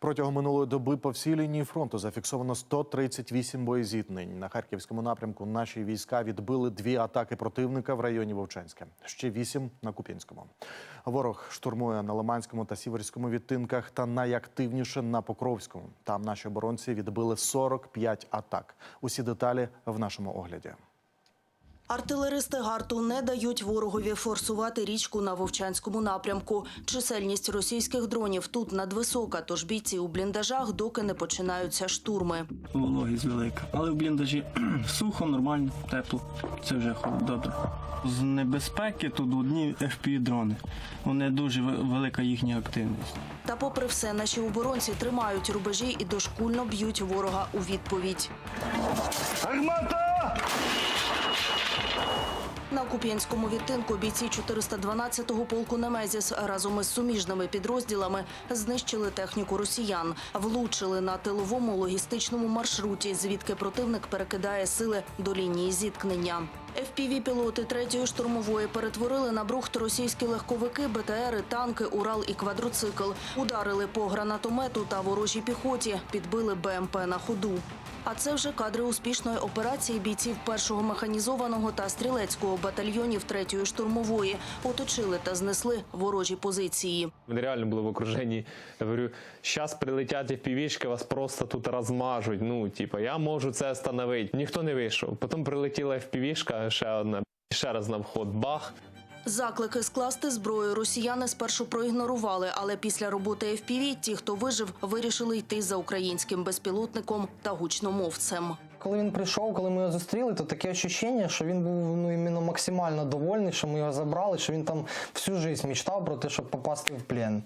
Протягом минулої доби по всій лінії фронту зафіксовано 138 боєзіткнень. На харківському напрямку наші війська відбили дві атаки противника в районі Вовчанська, ще вісім на Куп'янському. Ворог штурмує на Лиманському та Сіверському відтинках та найактивніше на Покровському. Там наші оборонці відбили 45 атак. Усі деталі в нашому огляді. Артилеристи гарту не дають ворогові форсувати річку на Вовчанському напрямку. Чисельність російських дронів тут надвисока, тож бійці у бліндажах, доки не починаються штурми. Вологість велика. Але в бліндажі сухо, нормально, тепло. Це вже добре. З небезпеки тут одні FPV-дрони. Вони дуже велика їхня активність. Та, попри все, наші оборонці тримають рубежі і дошкульно б'ють ворога у відповідь. На Куп'янському відтинку бійці 412-го полку Немезіс разом із суміжними підрозділами знищили техніку росіян, влучили на тиловому логістичному маршруті, звідки противник перекидає сили до лінії зіткнення. FPV-пілоти третьої штурмової перетворили на брухт російські легковики, БТРи, танки, Урал і квадроцикл. Ударили по гранатомету та ворожій піхоті, підбили БМП на ходу. А це вже кадри успішної операції бійців першого механізованого та стрілецького батальйонів третьої штурмової. Оточили та знесли ворожі позиції. Вони реально були в окруженні. Я говорю, зараз прилетять FPV-шки, вас просто тут розмажуть. Ну, типу, я можу це остановити. Ніхто не вийшов. Потім прилетіла FPV-шка, ще одна, ще раз на вход, бах. Заклики скласти зброю росіяни спершу проігнорували, але після роботи FPV ті, хто вижив, вирішили йти за українським безпілотником та гучномовцем. Коли він прийшов, коли ми його зустріли, то таке відчуття, що він був ну іменно максимально довольний, що ми його забрали, що він там всю життя мечтав про те, щоб попасти в плен.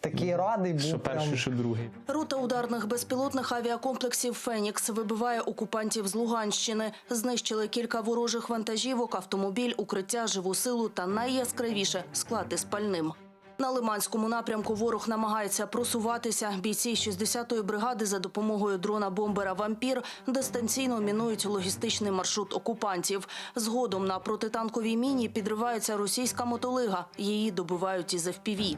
Такий радий був. Що прям. перший, що другий. Рота ударних безпілотних авіакомплексів Фенікс вибиває окупантів з Луганщини. Знищили кілька ворожих вантажівок, автомобіль, укриття, живу силу та найяскравіше склад із пальним. На Лиманському напрямку ворог намагається просуватися. Бійці 60-ї бригади за допомогою дрона-бомбера «Вампір» дистанційно мінують логістичний маршрут окупантів. Згодом на протитанковій міні підривається російська мотолига. Її добивають із FPV.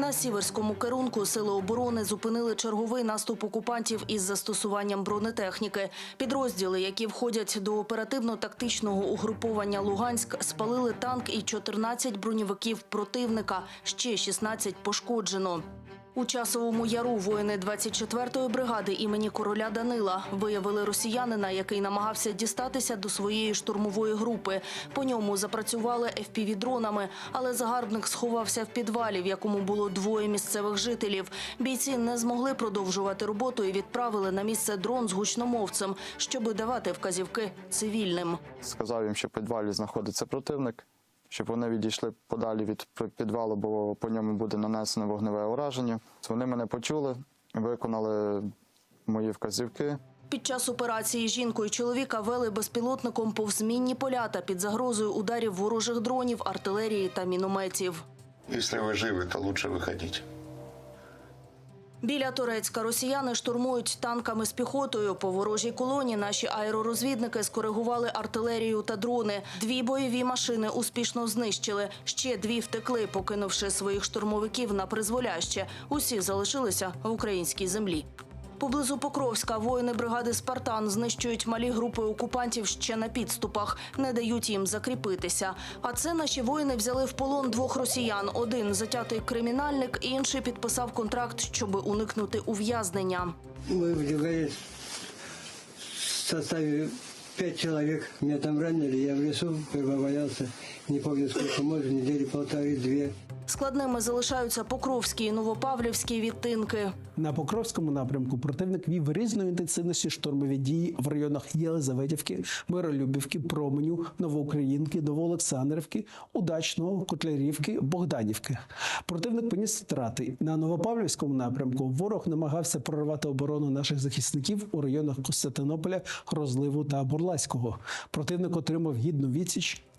На сіверському керунку сили оборони зупинили черговий наступ окупантів із застосуванням бронетехніки. Підрозділи, які входять до оперативно-тактичного угруповання Луганськ, спалили танк і 14 броньовиків противника. Ще 16 пошкоджено. У часовому яру воїни 24-ї бригади імені короля Данила виявили росіянина, який намагався дістатися до своєї штурмової групи. По ньому запрацювали FPV-дронами, але загарбник сховався в підвалі, в якому було двоє місцевих жителів. Бійці не змогли продовжувати роботу і відправили на місце дрон з гучномовцем, щоби давати вказівки цивільним. Сказав їм, що в підвалі знаходиться противник, щоб вони відійшли подалі від підвалу, бо по ньому буде нанесено вогневе ураження. Вони мене почули, виконали мої вказівки. Під час операції жінку і чоловіка вели безпілотником повз мінні поля та під загрозою ударів ворожих дронів, артилерії та мінометів. Если вы живы, то лучше выходить. Біля Турецька росіяни штурмують танками з піхотою. По ворожій колоні наші аеророзвідники скоригували артилерію та дрони. Дві бойові машини успішно знищили. Ще дві втекли, покинувши своїх штурмовиків на призволяще. Усі залишилися в українській землі. Поблизу Покровська воїни бригади Спартан знищують малі групи окупантів ще на підступах, не дають їм закріпитися. А це наші воїни взяли в полон двох росіян. Один затятий кримінальник, інший підписав контракт, щоб уникнути ув'язнення. Мы в составе пять человек. Меня там ранили, я в лесу валялся. Не помню сколько, может, недели полторы-две. Складними залишаються Покровські і Новопавлівські відтинки. На Покровському напрямку противник вів різної інтенсивності штурмові дії в районах Єлизаветівки, Миролюбівки, Променю, Новоукраїнки, Новоолександрівки, Удачного, Котлярівки, Богданівки. Противник поніс втрати. На Новопавлівському напрямку ворог намагався прорвати оборону наших захисників у районах Костянтинополя, Розливу та Бурласького. Противник отримав гідну відсіч